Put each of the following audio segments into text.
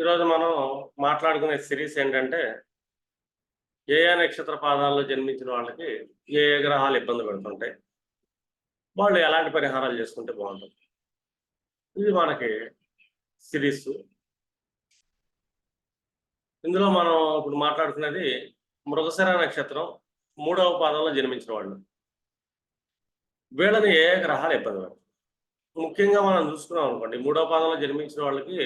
ఈరోజు మనం మాట్లాడుకునే సిరీస్ ఏంటంటే ఏ ఏ నక్షత్ర పాదాల్లో జన్మించిన వాళ్ళకి ఏ ఏ గ్రహాలు ఇబ్బంది పెడుతుంటాయి వాళ్ళు ఎలాంటి పరిహారాలు చేసుకుంటే బాగుంటుంది. ఇది మనకి సిరీస్. ఇందులో మనం ఇప్పుడు మాట్లాడుకునేది మృగశిర నక్షత్రం మూడవ పాదంలో జన్మించిన వాళ్ళు. వీళ్ళని ఏ ఏ గ్రహాలు ఇబ్బంది పెడతాయి ముఖ్యంగా మనం చూసుకున్నాం అనుకోండి మూడో పాదంలో జన్మించిన వాళ్ళకి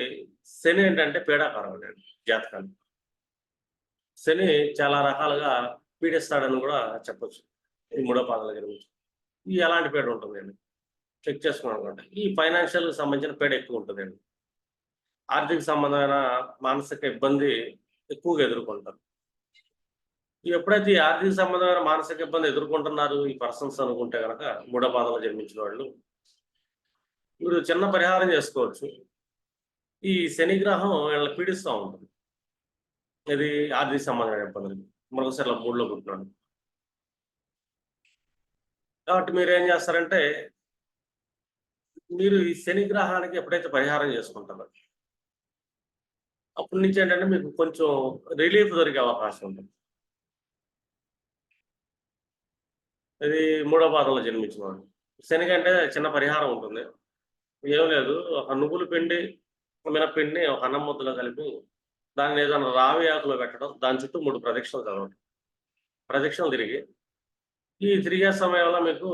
శని ఏంటంటే పీడాకారం అండి జాతకాన్ని శని చాలా రకాలుగా పీడిస్తాడని కూడా చెప్పొచ్చు ఈ మూడో పాదంలో జన్మించి ఈ ఎలాంటి పీడ ఉంటుందండి. చెక్ చేసుకున్నాం అనుకోండి ఈ ఫైనాన్షియల్ సంబంధించిన పీడ ఎక్కువ ఉంటుందండి. ఆర్థిక సంబంధమైన మానసిక ఇబ్బంది ఎక్కువగా ఎదుర్కొంటారు. ఎప్పుడైతే ఈ ఆర్థిక సంబంధమైన మానసిక ఇబ్బంది ఎదుర్కొంటున్నారు ఈ పర్సన్స్ అనుకుంటే కనుక మూడో పాదంలో జన్మించిన వాళ్ళు మీరు చిన్న పరిహారం చేసుకోవచ్చు. ఈ శనిగ్రహం వీళ్ళని పీడిస్తూ ఉంటుంది. ఇది ఆర్థిక సంబంధమైన ఇబ్బందులు. మరొకసారి మూడులో పుట్టినాడు కాబట్టి మీరు ఏం చేస్తారంటే మీరు ఈ శని గ్రహానికి ఎప్పుడైతే పరిహారం చేసుకుంటారో అప్పటి నుంచి ఏంటంటే మీకు కొంచెం రిలీఫ్ దొరికే అవకాశం ఉంటుంది ఇది మూడో పాదంలో జన్మించిన వాడు. శనికి అంటే చిన్న పరిహారం ఉంటుంది. ఏం లేదు. ఒక నువ్వుల పిండి మినపిండిని ఒక అన్నం ముద్దలో కలిపి దాన్ని ఏదైనా రావి ఆకులో పెట్టడం దాని చుట్టూ మూడు ప్రదక్షిణలు చదవడం. ప్రదక్షిణలు తిరిగి ఈ తిరిగే సమయంలో మీకు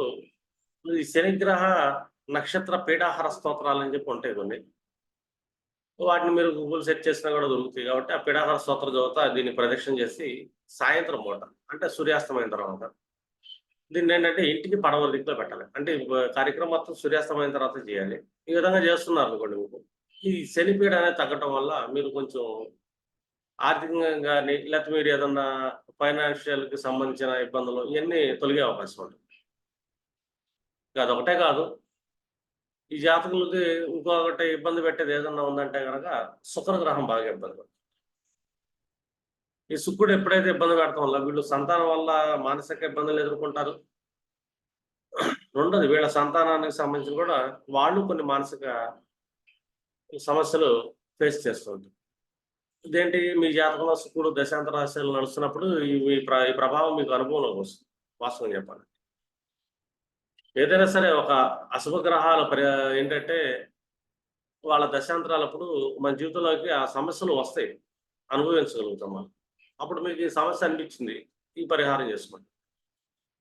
ఈ శనిగ్రహ నక్షత్ర పీఠాహార స్తోత్రాలు అని చెప్పి ఉంటాయి కొన్ని. వాటిని మీరు గూగుల్ సెర్చ్ చేసినా కూడా దొరుకుతాయి కాబట్టి ఆ పీడాహార స్తోత్ర చదువుతా దీన్ని ప్రదక్షిణ చేసి సాయంత్రం పూట అంటే సూర్యాస్తమైన తర్వాత దీన్ని ఏంటంటే ఇంటికి పడవ దిక్కులో పెట్టాలి. అంటే కార్యక్రమం మొత్తం సూర్యాస్తమైన తర్వాత చేయాలి. ఈ విధంగా చేస్తున్నారు అనుకోండి మీకు ఈ శనిపీడ అనేది తగ్గటం వల్ల మీరు కొంచెం ఆర్థికంగా కానీ లేకపోతే మీరు ఏదన్నా ఫైనాన్షియల్కి సంబంధించిన ఇబ్బందులు ఇవన్నీ తొలగే అవకాశం ఉంటుంది. అదొకటే కాదు. ఈ జాతకులకి ఇంకొకటి ఇబ్బంది పెట్టేది ఏదన్నా ఉందంటే కనుక శుక్ర గ్రహం బాగా ఇబ్బంది పడుతుంది. ఈ శుక్రుడు ఎప్పుడైతే ఇబ్బంది పెడతామో వల్ల వీళ్ళు సంతానం వల్ల మానసిక ఇబ్బందులు ఎదుర్కొంటారు. రెండోది వీళ్ళ సంతానానికి సంబంధించి కూడా వాళ్ళు కొన్ని మానసిక సమస్యలు ఫేస్ చేస్తుంటారు ఇదేంటి? మీ జాతకంలో శుక్రుడు దశాంతర రాశులు నడుస్తున్నప్పుడు ఈ మీ ఈ ప్రభావం మీకు అనుభవంలోకి వస్తుంది. వాస్తవం చెప్పాలి ఏదైనా సరే ఒక అశుభ గ్రహాల పరి ఏంటంటే వాళ్ళ దశాంతరాలప్పుడు మన జీవితంలోకి ఆ సమస్యలు వస్తాయి. అనుభవించగలుగుతాం మనం. అప్పుడు మీకు ఈ సమస్య అనిపించింది. ఈ పరిహారం చేసుకోండి.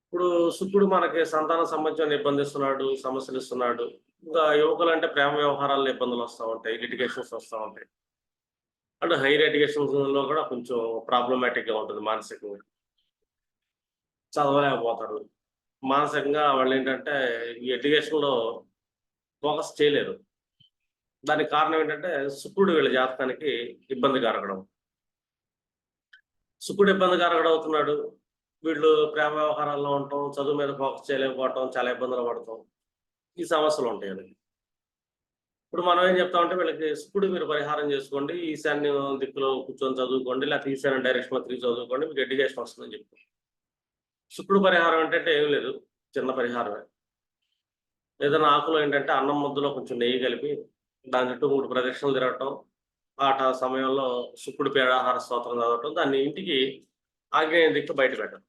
ఇప్పుడు శుక్రుడు మనకి సంతాన సంబంధించిన ఇబ్బంది ఇస్తున్నాడు సమస్యలు ఇస్తున్నాడు ఇంకా యువకులు అంటే ప్రేమ వ్యవహారాల్లో ఇబ్బందులు వస్తూ ఉంటాయి లిటిగేషన్స్ వస్తూ ఉంటాయి. అంటే హైయర్ ఎడ్యుకేషన్లో లో కూడా కొంచెం ప్రాబ్లమాటిక్గా ఉంటుంది మానసికంగా. చదవలేకపోతారు. మానసికంగా వాళ్ళు ఏంటంటే ఈ ఎడ్యుకేషన్లో ఫోకస్ చేయలేరు. దానికి కారణం ఏంటంటే శుక్రుడు వీళ్ళ జాతకానికి ఇబ్బంది కరగడం శుక్రుడు ఇబ్బంది అవుతున్నాడు. వీళ్ళు ప్రేమ వ్యవహారాల్లో ఉండటం చదువు మీద ఫోకస్ చేయలేకపోవటం చాలా ఇబ్బందులు పడటం ఈ సమస్యలు ఉంటాయి వీళ్ళకి. ఇప్పుడు మనం ఏం చెప్తామంటే వీళ్ళకి శుక్రుడు మీరు పరిహారం చేసుకోండి ఈశాన్య దిక్కులో కూర్చొని చదువుకోండి లేకపోతే ఈశాన్య డైరెక్షన్లో తిరిగి చదువుకోండి మీకు ఎడ్యుకేషన్ వస్తుందని చెప్తాం. శుక్రుడు పరిహారం ఏంటంటే ఏం లేదు చిన్న పరిహారమే. ఏదైనా ఆకులో ఏంటంటే అన్నం ముద్దలో కొంచెం నెయ్యి కలిపి దాని చుట్టూ మూడు ప్రదక్షిణలు తిరగటం ఆట సమయంలో శుక్రుడు పేడాహార స్తోత్రం చదవటం దాన్ని ఇంటికి ఆగ్నేయ దిక్కు బయట పెట్టడం.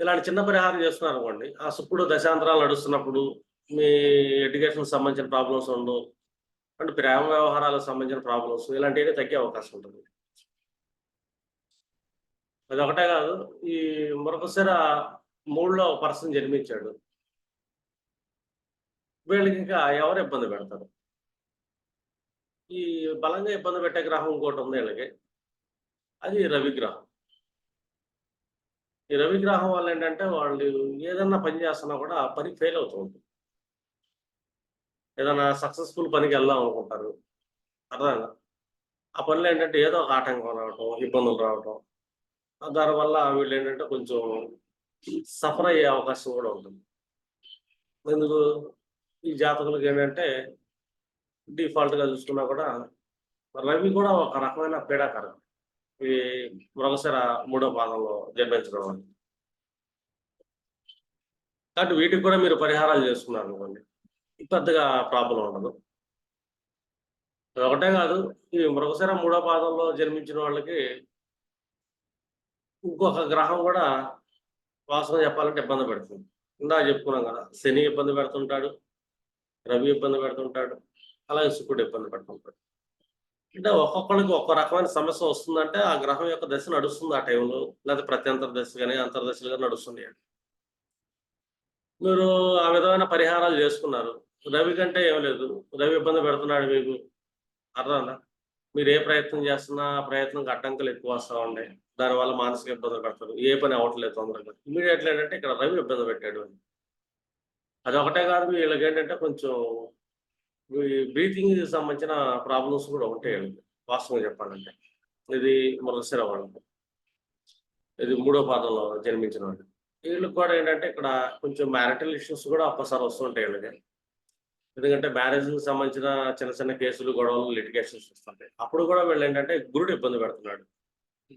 ఇలాంటి చిన్న పరిహారం చేస్తున్నారు అనుకోండి ఆ శుక్రుడు దశాంతరాలు నడుస్తున్నప్పుడు మీ ఎడ్యుకేషన్ సంబంధించిన ప్రాబ్లమ్స్ ఉండవు అంటే ప్రేమ వ్యవహారాలకు సంబంధించిన ప్రాబ్లమ్స్ ఇలాంటివి తగ్గే అవకాశం ఉంటుంది. అది ఒకటే కాదు ఈ మరొకసారి మూడులో పర్సన్ జన్మించాడు. వీళ్ళకి ఇంకా ఎవరు ఇబ్బంది పెడతారు? ఈ బలంగా ఇబ్బంది పెట్టే గ్రహం ఇంకోటి ఉంది వీళ్ళకి. అది రవిగ్రహం. ఈ రవిగ్రహం వల్ల ఏంటంటే వాళ్ళు ఏదన్నా పని చేస్తున్నా కూడా ఆ పని ఫెయిల్ అవుతూ ఉంటుంది. ఏదైనా సక్సెస్ఫుల్ పనికి వెళ్దాం అనుకుంటారు. అర్థం ఆ పనిలో ఏంటంటే ఏదో ఒక ఆటంకం రావటం ఇబ్బందులు రావటం. దానివల్ల వీళ్ళు ఏంటంటే కొంచెం సఫర్ అయ్యే అవకాశం కూడా ఉంటుంది. ఎందుకు? ఈ జాతకులకు ఏంటంటే డిఫాల్ట్గా చూసుకున్నా కూడా రవి కూడా ఒక రకమైన పీడాకరం. ఈ మృగశిర మూడో పాదంలో జన్మించడం అని. కాబట్టి వీటికి కూడా మీరు పరిహారాలు చేసుకున్నారు అనుకోండి. పెద్దగా ప్రాబ్లం ఉండదు. ఒకటే కాదు ఈ మృగశిర మూడో పాదంలో జన్మించిన వాళ్ళకి ఇంకొక గ్రహం కూడా వాసన చెప్పాలంటే ఇబ్బంది పెడుతుంది. ఇందా చెప్పుకున్నాం కదా శని ఇబ్బంది పెడుతుంటాడు రవి ఇబ్బంది పెడుతుంటాడు. అలాగే శుక్రుడు ఇబ్బంది పడుతుంటాడు అంటే ఒక్కొక్కడికి ఒక్క రకమైన సమస్య వస్తుందంటే ఆ గ్రహం యొక్క దశ నడుస్తుంది ఆ టైంలో లేదా ప్రత్యంతర దశ కానీ అంతర్దశలు కానీ నడుస్తున్నాయి. మీరు ఆ విధమైన పరిహారాలు చేసుకున్నారు. రవి కంటే ఏం లేదు. రవి ఇబ్బంది పెడుతున్నాడు మీకు. అర్థమా మీరు ఏ ప్రయత్నం చేస్తున్నా ఆ ప్రయత్నంకి అడ్డంకులు ఎక్కువ వస్తూ ఉన్నాయి. దానివల్ల మానసిక ఇబ్బందులు పెడతారు. ఏ పని అవ్వట్లేదు తొందరగా. ఇమీడియట్లీ ఏంటంటే ఇక్కడ రవి ఇబ్బంది పెట్టాడు అని. అది ఒకటే కాదు వీళ్ళకి ఏంటంటే కొంచెం బ్రీతింగ్ సంబంధించిన ప్రాబ్లమ్స్ కూడా ఉంటాయి వాస్తవం చెప్పాలంటే. ఇది మృగశిర వాళ్ళకి ఇది మూడో పాదంలో జన్మించిన వాళ్ళు వీళ్ళకి కూడా ఏంటంటే ఇక్కడ కొంచెం మ్యారిటల్ ఇష్యూస్ కూడా ఒక్కసారి వస్తుంటాయి వీళ్ళకి. ఎందుకంటే మ్యారేజ్కి సంబంధించిన చిన్న చిన్న కేసులు గొడవలు లిటిగేషన్స్ వస్తుంటాయి. అప్పుడు కూడా వీళ్ళు ఏంటంటే గురుడు ఇబ్బంది పెడుతున్నాడు.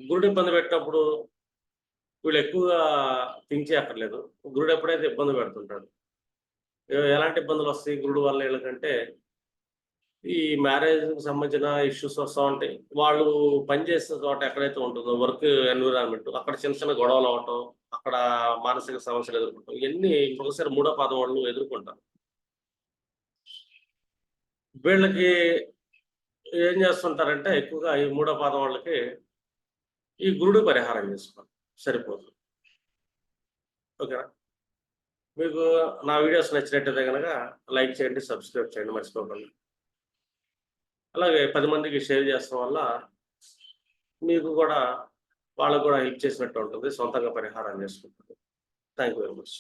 గురుడు ఇబ్బంది పెట్టినప్పుడు వీళ్ళు ఎక్కువగా థింక్ చేయక్కర్లేదు. గురుడు ఎప్పుడైతే ఇబ్బంది పెడుతుంటాడు ఎలాంటి ఇబ్బందులు వస్తాయి గురుడు వల్ల వీళ్ళకంటే? ఈ మ్యారేజ్కి సంబంధించిన ఇష్యూస్ వస్తూ ఉంటాయి. వాళ్ళు పనిచేసిన చోట ఎక్కడైతే ఉంటుందో వర్క్ ఎన్విరాన్మెంట్ అక్కడ చిన్న చిన్న గొడవలు అవ్వటం అక్కడ మానసిక సమస్యలు ఎదుర్కొంటాం ఇవన్నీ ఇంకొకసారి మూడో పాదం వాళ్ళు ఎదుర్కొంటారు. వీళ్ళకి ఏం చేస్తుంటారంటే ఎక్కువగా ఈ మూడో పాదం వాళ్ళకి ఈ గురుడు పరిహారం చేసుకోవాలి. సరిపోతుంది ఓకేనా? మీకు నా వీడియోస్ నచ్చినట్టయితే కనుక లైక్ చేయండి సబ్స్క్రైబ్ చేయండి మర్చిపోకండి. అలాగే పది మందికి షేర్ చేస్తాం వల్ల మీకు కూడా వాళ్ళకు కూడా హెల్ప్ చేసినట్టు ఉంటుంది సొంతంగా పరిహారం చేసుకుంటుంది థ్యాంక్ యూ వెరీ మచ్